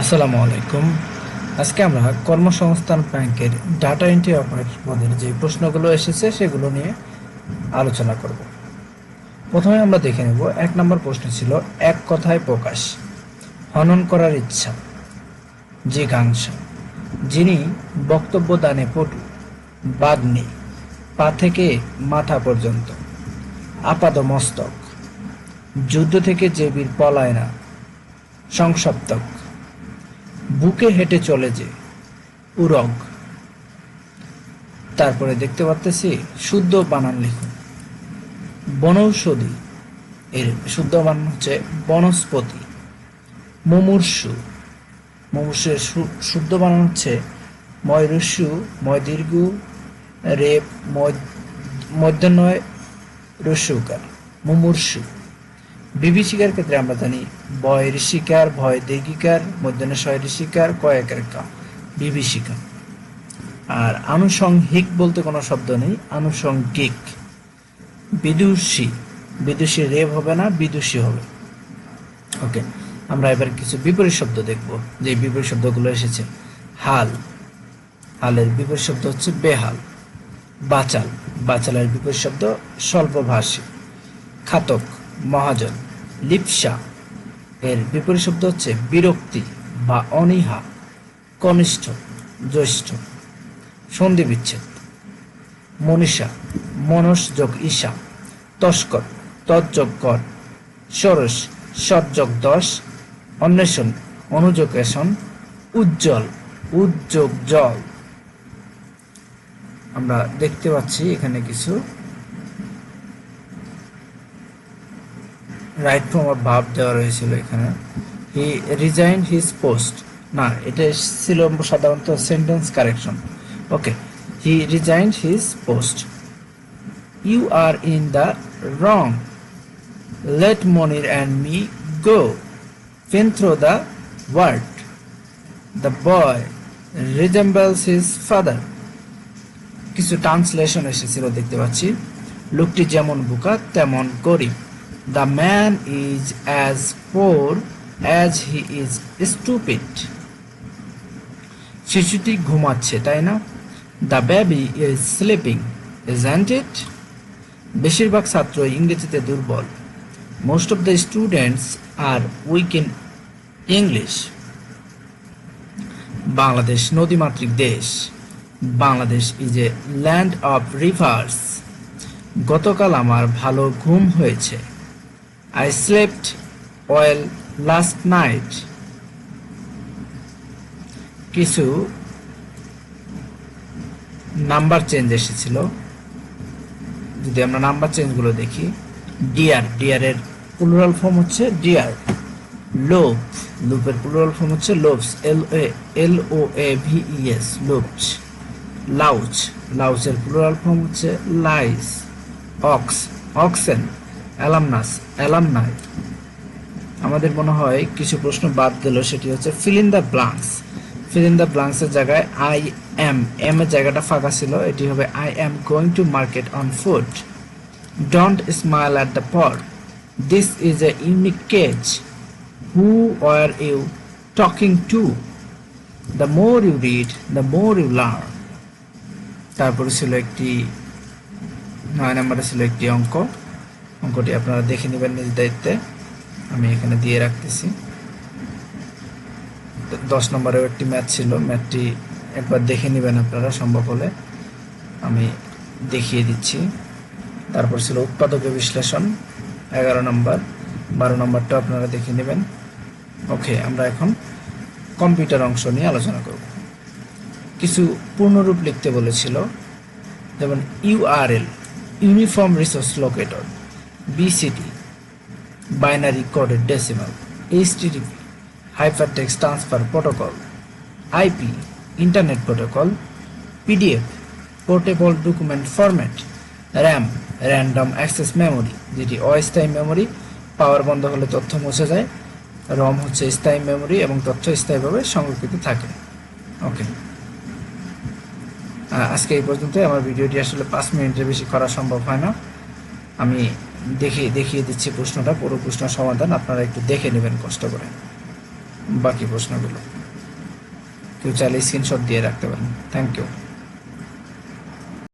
আসসালামু আলাইকুম আজকে আমরা কর্মসংস্থান ব্যাংকের ডাটা এন্ট্রি অপারেটর পদের যে প্রশ্নগুলো এসেছে সেগুলো নিয়ে আলোচনা করব। প্রথমে আমরা দেখে নেব, এক নম্বর প্রশ্ন ছিল, এক কথায় প্রকাশ, হনন করার ইচ্ছা জিজ্ঞাংসা যিনি বক্তব্য দানে পটু বাগ্নি পা থেকে মাথা পর্যন্ত, আপাদ মস্তক, যুদ্ধ থেকে যে বীর পলায় না সংসপ্তক বুকে হেঁটে চলে যে উরগ। তারপরে দেখতে পাচ্তেছি শুদ্ধ বানান লিখুন। বনৌষধি। এর শুদ্ধ বানান হচ্ছে বনস্পতি। মুমূর্ষু। মুমূর্ষের শুদ্ধ বানান হচ্ছে ময়রস্যু ময় দীর্ঘ রেপ মধ্যাহ্নয় রস্যুকার মুমূর্ষু। বিভীষিকার ক্ষেত্রে আমরা জানি বয় ঋষিকার ভয় দীর্ঘিকার মধ্যাহ্ন শয় ঋষিকার কয়েকের কা বিভীষিকা আর আনুষঙ্গিক বলতে কোনো শব্দ নেই, আনুষঙ্গিক। বিদুষী বিদুষী রেব হবে না, বিদুষী হবে। ওকে আমরা এবার কিছু বিপরীত শব্দ দেখব, যে বিপরীত শব্দগুলো এসেছে। হাল, হালের বিপরীত শব্দ হচ্ছে বেহাল। বাচাল, বাচালের বিপরীত শব্দ স্বল্পভাষী। খাতক, মহাজন, লিপসা এর বিপরীত শব্দ হচ্ছে বিরক্তি বা অনীহা, কনিষ্ঠ, জ্যৈষ্ঠ সন্ধি বিচ্ছেদ মনীষা, মনস যোগ ঈশা, তস্কর তজ্জগ কর, সরস সৎযোগ দশ, অন্বেষণ অনুযোগ অনুযোগেশন উজ্জ্বল উদ্যোগ জল। আমরা দেখতে পাচ্ছি এখানে কিছু রাইট ফর্ম অফ ভাব দেওয়া রয়েছিল এখানে। হি রিজাইন হিজ পোস্ট না, এটা ছিল সাধারণত sentence correction okay he resign his post you are in the wrong let Munir and me go fin through the word the boy resembles his father কিছু translation এসেছিল, দেখতে পাচ্ছি। লোকটি যেমন বোকা, তেমন গরিব। The man is as poor as he is stupid শিশুটি ঘুমাচ্ছে, তাই না? The baby is sleeping isn't it বেশিরভাগ ছাত্র ইংরেজিতে দুর্বল। Most of the students are weak in English Bangladesh নদীমাতৃক দেশ। Bangladesh is a land of rivers গতকাল আমার ভালো ঘুম হয়েছে। I slept well last night কিছু নাম্বার চেঞ্জ এসেছিল। যদি আমরা নাম্বার চেঞ্জগুলো দেখি ডিয়ার ডিয়ারের প্লুরাল ফর্ম হচ্ছে ডিয়ার লোভ লুপের প্লুরাল ফর্ম হচ্ছে loaves L A L O A V E S loaves louse লাউচের plural form হচ্ছে lice ox oxen alumnus alumni আমাদের মনে হয় কিছু প্রশ্ন বাদ গেল সেটি হচ্ছে fill in the blanks fill in the ব্লাঙ্কসের জায়গায় আই এম এম এর জায়গাটা ফাঁকা ছিল, এটি হবে I am going to market on foot don't smile at the poor this is a unique case who are you talking to the more you read the more you learn তারপরে ছিল একটি, নয় নম্বরে ছিল একটি অঙ্ক। অঙ্কটি আপনারা দেখে নেবেন নিজ দায়িত্বে। আমি এখানে দিয়ে রাখতেছি। দশ নম্বরেও একটি ম্যাথ ছিল। ম্যাথটি একবার দেখে নেবেন আপনারা, সম্ভব হলে। আমি দেখিয়ে দিচ্ছি। তারপর ছিল উৎপাদক বিশ্লেষণ, এগারো নম্বর। বারো নম্বরটা আপনারা দেখে নেবেন। ওকে, আমরা এখন কম্পিউটার অংশ নিয়ে আলোচনা করব। কিছু পূর্ণরূপ লিখতে বলেছিল, যেমন URL uniform resource locator. BCD binary coded decimal HTTP hypertext transfer protocol IP internet protocol PDF portable document format RAM random access memory যেটি অস্থায়ী মেমোরি পাওয়ার বন্ধ হলে তথ্য মুছে যায় রম হচ্ছে স্থায়ী মেমোরি এবং তথ্য স্থায়ীভাবে সংরক্ষিত থাকে। ওকে আজকে এই পর্যন্তই। আমার ভিডিওটি আসলে পাঁচ মিনিটের বেশি করা সম্ভব হয় না। আমি দেখিয়ে দেখিয়ে দিচ্ছি প্রশ্নটা, পুরো প্রশ্ন সমাধান আপনারা একটু দেখে নেবেন, কষ্ট করে। বাকি প্রশ্নগুলো। কেউ চাইলে স্ক্রিনশট দিয়ে রাখতে পারেন। Thank you